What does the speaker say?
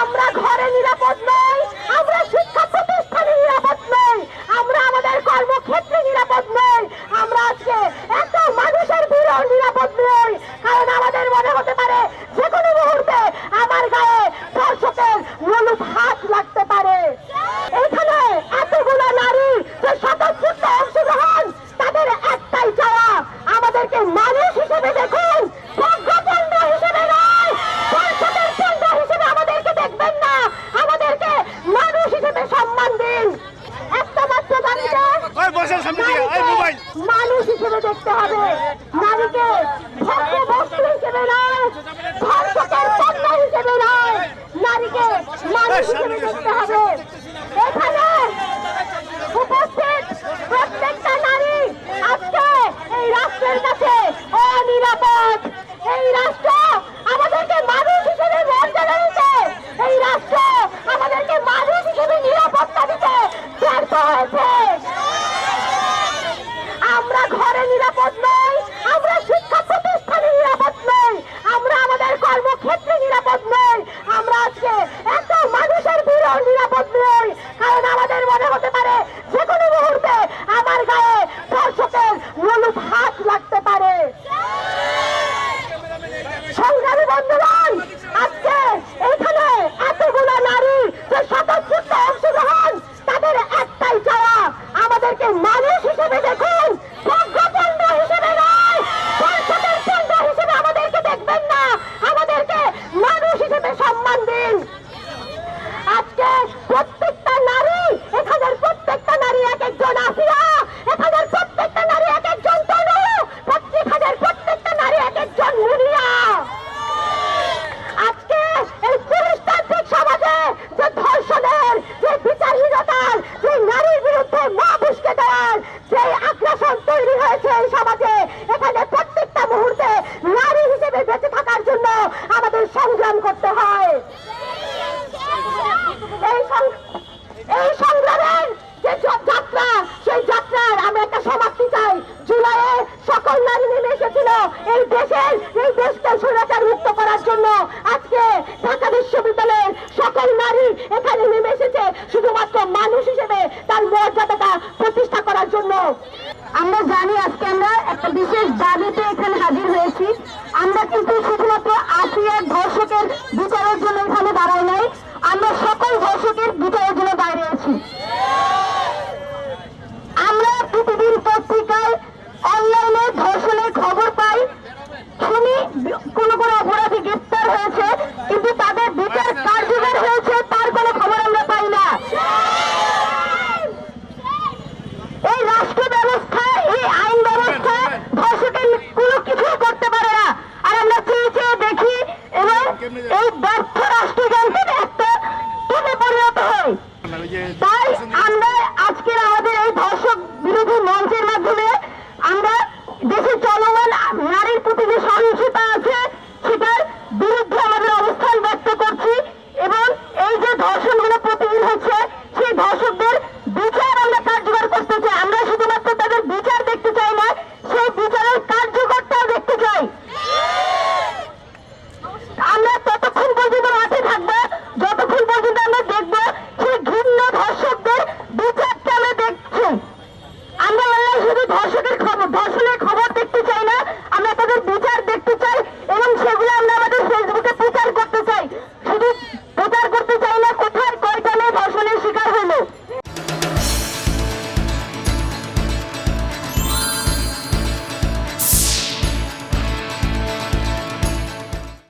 আমরা ঘরে নিরাপদ নয় বসেন সামনে দিকে এই মোবাইল। মানুষ হিসেবে দেখতে হবে। নারীকে ভক্ত বস্তু হিসেবে নয় পণ্য হিসেবে নয় নারীকে মানুষ হিসেবে দেখতে হবে। এখানে উপস্থিত প্রত্যেকটা নারী আজকে এই রাষ্ট্রের কাছে অনিরাপদ। এই রাষ্ট্র আমাদেরকে মানুষ হিসেবে মর্যাদা দিতে। এই রাষ্ট্র আমাদেরকে মানুষ হিসেবে নিরাপত্তা দিতে। ব্যর্থ হয়েছে সংগ্রামী বন্ধু দেশের এই দেশকে স্বৈরাচার মুক্ত করার জন্য আজকে ঢাকা বিশ্ববিদ্যালয়ের সকল নারী এখানে নেমে এসেছে, শুধুমাত্র মানুষ হিসেবে তার মর্যাদাটা প্রতিষ্ঠা করার জন্য। আমরা জানি আজকে আমরা একটা বিশেষ দাবিতে এখানে হাজির হয়েছি। আমরা কিন্তু শুধুমাত্র আসিয়ার ধর্ষকের বিচারের জন্য এখানে দাঁড়াই নাই। আমরা সকল ধর্ষকের বিচারের